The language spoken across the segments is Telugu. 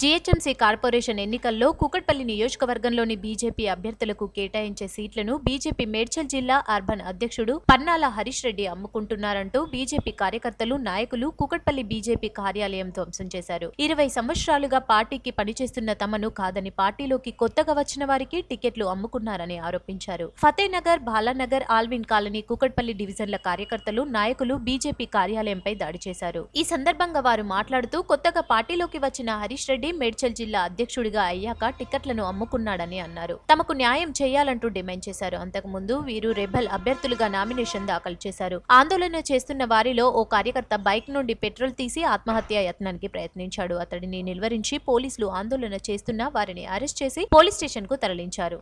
జీహెచ్ఎంసీ కార్పొరేషన్ ఎన్నికల్లో కూకట్పల్లి నియోజకవర్గంలోని బీజేపీ అభ్యర్థులకు కేటాయించే సీట్లను బీజేపీ మేడ్చల్ జిల్లా అర్బన్ అధ్యక్షుడు పన్నాల హరీష్ రెడ్డి అమ్ముకుంటున్నారంటూ బీజేపీ కార్యకర్తలు నాయకులు కూకట్పల్లి బీజేపీ కార్యాలయం ధ్వంసం చేశారు. ఇరవై సంవత్సరాలుగా పార్టీకి పనిచేస్తున్న తమను కాదని పార్టీలోకి కొత్తగా వచ్చిన వారికి టికెట్లు అమ్ముకున్నారని ఆరోపించారు. ఫతేనగర్ బాలానగర్ ఆల్విన్ కాలనీ కూకట్పల్లి డివిజన్ల కార్యకర్తలు నాయకులు బీజేపీ కార్యాలయంపై దాడి చేశారు. ఈ సందర్భంగా వారు మాట్లాడుతూ కొత్తగా పార్టీలోకి వచ్చిన హరీష్ రెడ్డి మేడ్చల్ జిల్లా అధ్యక్షుడిగా అయ్యాక టికెట్లను అమ్ముకున్నాడని అన్నారు. తమకు న్యాయం చేయాలంటూ డిమాండ్ చేశారు. అంతకుముందు వీరు రెబల్ అభ్యర్థులుగా నామినేషన్ దాఖలు చేశారు. ఆందోళన చేస్తున్న వారిలో ఓ కార్యకర్త బైక్ నుండి పెట్రోల్ తీసి ఆత్మహత్య యత్నానికి ప్రయత్నించాడు. అతడిని నిలువరించి పోలీసులు ఆందోళన చేస్తున్న వారిని అరెస్ట్ చేసి పోలీస్ స్టేషన్కు తరలించారు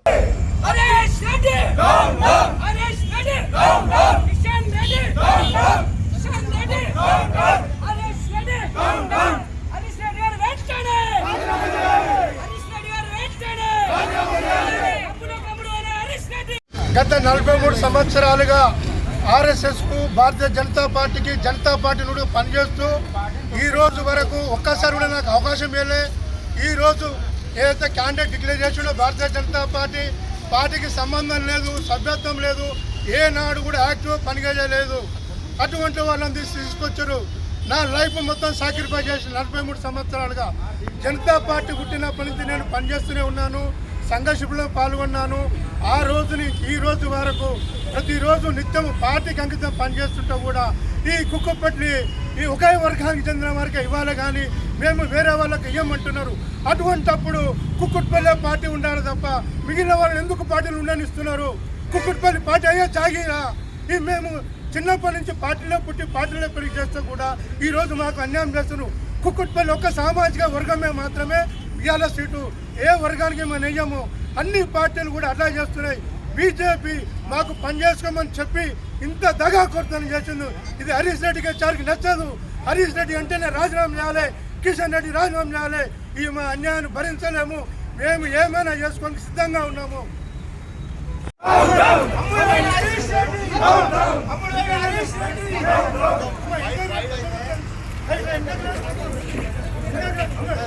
హరీష్ రెడ్డి హరీష్ రెడ్డి కిషన్ రెడ్డి కిషన్ రెడ్డి హరీష్ రెడ్డి హరీష్ రెడ్డి గారు వెంటనే హరీష్ రెడ్డి గారు వెంటనే కమ్ముడు కమ్ముడు అనే హరీష్ రెడ్డి గత నలభై మూడు సంవత్సరాలుగా ఆర్ఎస్ఎస్కు భారతీయ జనతా పార్టీకి జనతా పార్టీ నుండి పనిచేస్తూ ఈ రోజు వరకు ఒక్కసారి కూడా నాకు అవకాశం ఇవ్వలే. ఈ రోజు ఏదైతే క్యాండిడేట్ డిక్లేర్ చేసిండో భారతీయ జనతా పార్టీ పార్టీకి సంబంధం లేదు సభ్యత్వం లేదు ఏనాడు కూడా యాక్టివ్ పనిచేయలేదు. అటువంటి వాళ్ళని తీసుకొచ్చారు. నా లైఫ్ మొత్తం సాక్రిఫైస్ చేసి నలభై మూడు సంవత్సరాలుగా జనతా పార్టీ పుట్టినప్పటి నుంచి నేను పనిచేస్తూనే ఉన్నాను. సంఘర్షణలో పాల్గొన్నాను. ఆ రోజు నుంచి ఈ రోజు వరకు ప్రతిరోజు నిత్యం పార్టీకి అంకితం పనిచేస్తుంటే కూడా ఈ కుక్కపట్లి ఈ ఒకే వర్గానికి చెందిన వారికి ఇవ్వాలి కానీ మేము వేరే వాళ్ళకి ఇవ్వమంటున్నారు అటువంటప్పుడు కుక్కుట్పల్లి పార్టీ ఉండాలి తప్ప మిగిలిన వాళ్ళు ఎందుకు పార్టీలు ఉండనిస్తున్నారు? కుక్కుట్పల్లి పార్టీ అయ్యే చాగిరా ఈ మేము చిన్నప్పటి నుంచి పార్టీలో పుట్టి పార్టీలో పెరిగి చేస్తే కూడా ఈరోజు మాకు అన్యాయం చేస్తున్నారు. కుక్కుట్పల్లి ఒక్క సామాజిక వర్గమే మాత్రమే ఇవాళ సీటు ఏ వర్గానికి మేము నెయ్యము అన్ని పార్టీలు కూడా అట్లా చేస్తున్నాయి. బీజేపీ మాకు పనిచేసుకోమని చెప్పి ఇంత దగా కొరతను చేసింది ఇది హరీష్ రెడ్డికి చారికి నచ్చదు. హరీష్ రెడ్డి అంటేనే రాజీనామా చేయాలి కిషన్ రెడ్డి రాజీనామా చేయాలి. ఈ మా అన్యాయాన్ని భరించలేము. మేము ఏమైనా చేసుకోవడానికి సిద్ధంగా ఉన్నాము.